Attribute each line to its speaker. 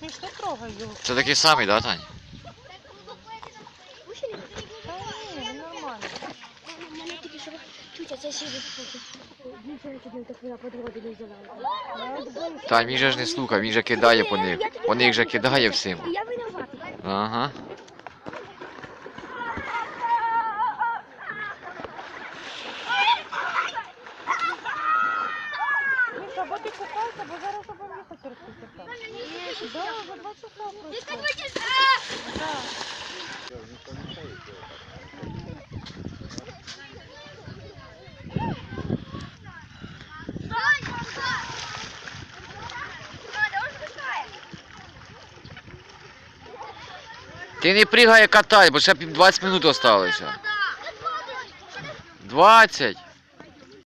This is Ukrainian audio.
Speaker 1: Міш, не трогай його.
Speaker 2: Це такий самий, да, Тань?
Speaker 1: Та
Speaker 2: він же ж не слухав, він же кидає по них. По них же кидає всім. Ага.
Speaker 1: Ти купайся, бо зараз обом їхати розпустити. Да, за два часа просто. Да.
Speaker 2: Ти не пригай, катай, бо ще б 20 минут осталося. 20.